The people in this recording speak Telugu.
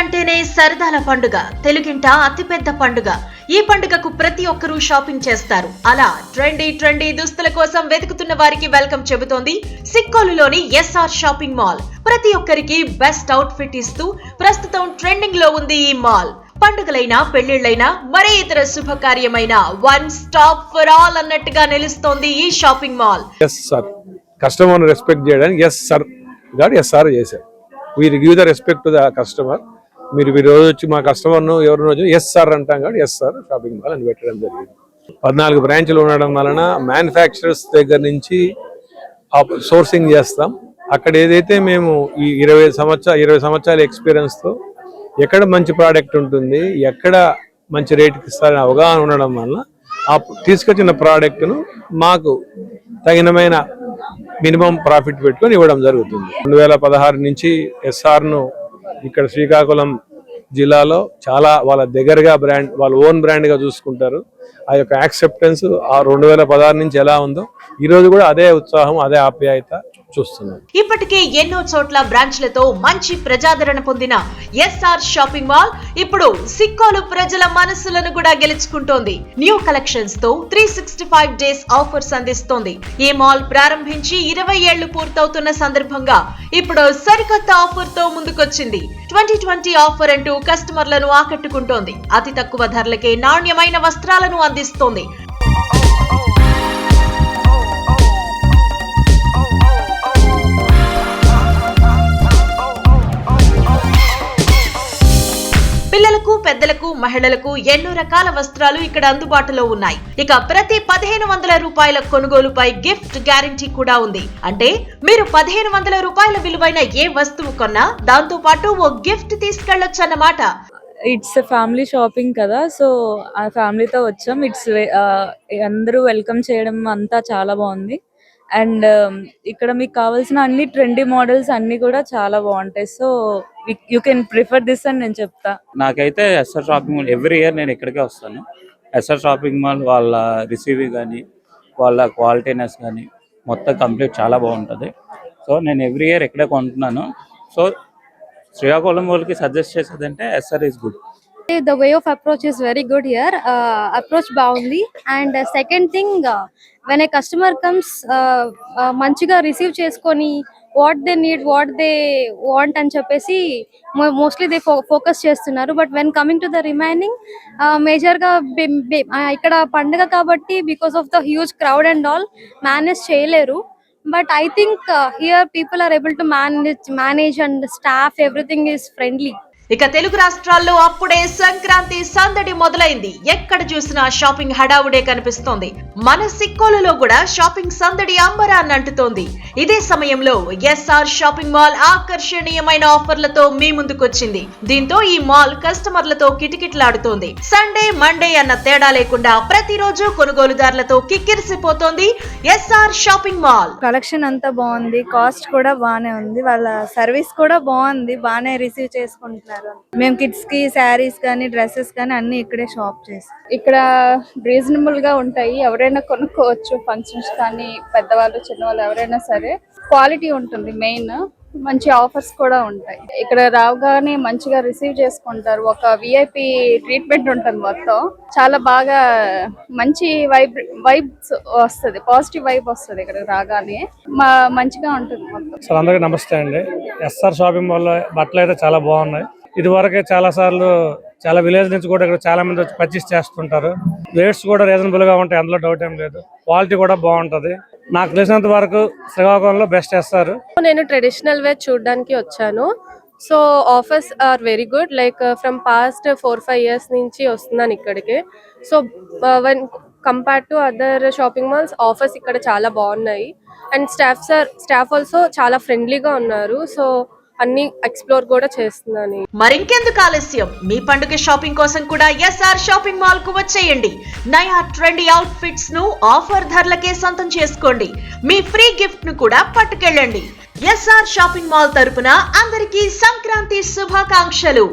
అంటేనే సరదాల పండుగ తెలుగింట అతిపెద్ద పండుగ. ఈ పండుగకు ప్రతి ఒక్కరూ షాపింగ్ చేస్తారు. అలా ట్రెండీ ట్రెండీ దుస్తుల కోసం వెతుకుతున్న వారికి వెల్కమ్ చెబుతోంది సిక్కోలులోని ఎస్ఆర్ షాపింగ్ మాల్. ప్రతి ఒక్కరికి బెస్ట్ అవుట్ ఫిట్ ఇస్తూ ప్రస్తుతం ట్రెండింగ్లో ఉంది ఈ మాల్. పండుగలైనా పెళ్ళిళ్ళైనా మరే ఇతర శుభకార్యమైన వన్ స్టాప్ ఫర్ ఆల్ అన్నట్టుగా నిలుస్తోంది ఈ shopping mall. Yes sir customer respect చేయడానికి yes sir god yes sir చేశారు we give the respect to the customer మీరు ఈ రోజు వచ్చి మా కస్టమర్ను ఎవరినో వచ్చి ఎస్ సార్ అంటాం కాబట్టి ఎస్ సార్ షాపింగ్ మాల్ అని పెట్టడం జరిగింది. పద్నాలుగు బ్రాంచ్లు ఉండడం వలన మ్యానుఫ్యాక్చరర్స్ దగ్గర నుంచి సోర్సింగ్ చేస్తాం. అక్కడ ఏదైతే మేము ఈ ఇరవై సంవత్సరాల ఇరవై సంవత్సరాల ఎక్స్పీరియన్స్తో ఎక్కడ మంచి ప్రోడక్ట్ ఉంటుంది ఎక్కడ మంచి రేటుకి ఇస్తారని అవగాహన ఉండడం వల్ల ఆ తీసుకొచ్చిన ప్రోడక్ట్ను మాకు తగినమైన మినిమం ప్రాఫిట్ పెట్టుకొని ఇవ్వడం జరుగుతుంది. రెండు వేల పదహారు నుంచి ఎస్ఆర్ను ఇక్కడ శ్రీకాకుళం జిల్లాలో చాలా వాళ్ళ దగ్గరగా బ్రాండ్ వాళ్ళ ఓన్ బ్రాండ్గా చూసుకుంటారు. ఆ యొక్క యాక్సెప్టెన్స్ ఆ రెండు వేల పదహారు నుంచి ఎలా ఉందో ఈరోజు కూడా అదే ఉత్సాహం అదే ఆప్యాయత. చూస్తున్నాం. ఇప్పటికే ఎన్నో చోట్ల బ్రాంచ్లతో మంచి ప్రజాదరణ పొందిన ఎస్ఆర్ షాపింగ్ మాల్ ఇప్పుడు సిక్కోలు ప్రజల మనస్సులను కూడా గెలుచుకుంటోంది. New కలెక్షన్స్తో three sixty five days offers అందిస్తోంది. ఈ మాల్ ప్రారంభించి ఇరవై ఏళ్ళు పూర్తవుతున్న సందర్భంగా ఇప్పుడు సరికొత్త ఆఫర్తో ముందుకొచ్చింది. ట్వంటీ ట్వంటీ ఆఫర్ అంటూ కస్టమర్లను ఆకట్టుకుంటోంది. అతి తక్కువ ధరలకే నాణ్యమైన వస్త్రాలను అందిస్తోంది. పెద్దలకు మహిళలకు ఎన్నో రకాల వస్త్రాలు ఇక్కడ అందుబాటులో ఉన్నాయి. ఇక ప్రతి పదిహేను వందల రూపాయల కొనుగోలుపై గిఫ్ట్ గ్యారంటీ కూడా ఉంది. అంటే మీరు పదిహేను వందల రూపాయల విలువైన ఏ వస్తువు కొన్నా దాంతో పాటు ఓ గిఫ్ట్ తీసుకెళ్ళొచ్చు అన్నమాట ఇట్స్ ఫ్యామిలీ షాపింగ్ కదా సో ఆ ఫ్యామిలీతో వచ్చాం. ఇట్స్ uh, అందరూ వెల్కమ్ చేయడం అంతా చాలా బాగుంది. అండ్ um, ఇక్కడ మీకు కావాల్సిన అన్ని ట్రెండీ మోడల్స్ అన్ని కూడా చాలా బాగుంటాయి. So you can prefer this అని నేను చెప్తా. నాకైతే SR shopping mall every year నేను ఇక్కడికే వస్తాను. ఎస్ఆర్ షాపింగ్ మాల్ వాళ్ళ రిసీవింగ్ కానీ వాళ్ళ క్వాలిటీనెస్ కానీ మొత్తం కంప్లీట్ చాలా బాగుంటుంది. సో నేను ఎవ్రీ ఇయర్ ఇక్కడే కొంటున్నాను. సో శ్రీకాకుళం వాళ్ళకి suggest చేసేదంటే SR is good the way of approach is very good here. Approach బాగుంది and second thing when a customer comes మంచిగా రిసీవ్ చేసుకొని what they need what they want అని చెప్పేసి మోస్ట్లీ దే ఫోకస్ చేస్తున్నారు. But when coming to the remaining మేజర్గా ఇక్కడ పండుగ కాబట్టి because of the huge crowd and all manage చేయలేరు. But I think here people are able to manage manage and staff everything is friendly ఇక తెలుగు రాష్ట్రాల్లో అప్పుడే సంక్రాంతి సందడి మొదలైంది. ఎక్కడ చూసినా షాపింగ్ హడావుడే కనిపిస్తోంది. మన సిక్కోలులో కూడా షాపింగ్ సందడి అంబరాన్ని అంటుతోంది. ఇదే సమయంలో ఎస్ఆర్ షాపింగ్ మాల్ ఆకర్షణీయమైన ఆఫర్లతో మీ ముందుకొచ్చింది. దీంతో ఈ మాల్ కస్టమర్లతో కిటకిటలాడుతోంది. సండే మండే అన్న తేడా లేకుండా ప్రతిరోజు కొనుగోలుదారులతో కిక్కిరిసిపోతోంది ఎస్ఆర్ షాపింగ్ మాల్. కలెక్షన్ అంతా బాగుంది. కాస్ట్ కూడా బాగానే ఉంది. వాళ్ళ సర్వీస్ కూడా బాగుంది. బాగానే రిసీవ్ చేసుకుంటున్నారు. మేము కిడ్స్కి శారీస్ కానీ డ్రెస్సెస్ కానీ అన్ని ఇక్కడే షాప్ చేసి ఇక్కడ రీజనబుల్గా ఉంటాయి. ఎవరైనా కొనుక్కోవచ్చు. ఫంక్షన్స్ కానీ పెద్దవాళ్ళు చిన్నవాళ్ళు ఎవరైనా సరే. క్వాలిటీ ఉంటుంది మెయిన్ మంచి ఆఫర్స్ కూడా ఉంటాయి. ఇక్కడ రాగానే మంచిగా రిసీవ్ చేసుకుంటారు. ఒక విఐపి ట్రీట్మెంట్ ఉంటుంది మొత్తం. చాలా బాగా మంచి వైబ్ వైబ్స్ వస్తుంది. పాజిటివ్ వైబ్ వస్తుంది ఇక్కడ రాగానే మా మంచిగా ఉంటుంది మొత్తం. సార్ అందరికీ నమస్తే అండి. ఎస్ఆర్ షాపింగ్ మాల్ బట్టలు అయితే చాలా బాగున్నాయి. ఇదివరకే చాలా సార్లు చాలా విలేజ్ నుంచి కూడా ఇక్కడ చాలా మంది వచ్చి పర్చేస్ చేస్తుంటారు. రేట్స్ కూడా రీజనబుల్గా ఉంటాయి అందులో డౌట్ ఏం లేదు. క్వాలిటీ కూడా బాగుంటది. నాకు తెలిసినంత వరకు శ్రీకాకుళంలో బెస్ట్ చేస్తారు. నేను ట్రెడిషనల్ వేర్ చూడడానికి వచ్చాను. So offers are very good like from past four five years నుంచి వస్తున్నాను ఇక్కడికి. So one compare to other shopping malls offers ఇక్కడ చాలా బాగున్నాయి. And staff sir staff also చాలా ఫ్రెండ్లీగా ఉన్నారు. సో అన్ని ఎక్స్ప్లోర్ కూడా చేస్తున్నాను. మరింకెందుకు ఆలస్యం? మీ పండుగ షాపింగ్ కోసం కూడా ఎస్ఆర్ షాపింగ్ మాల్కు వచ్చేయండి. నయా ట్రెండీ అవుట్ ఫిట్స్ను ఆఫర్ ధరలకే సొంతం చేసుకోండి. మీ ఫ్రీ గిఫ్ట్ను కూడా పట్టుకెళ్ళండి. ఎస్ఆర్ షాపింగ్ మాల్ తరపున అందరికీ సంక్రాంతి శుభాకాంక్షలు.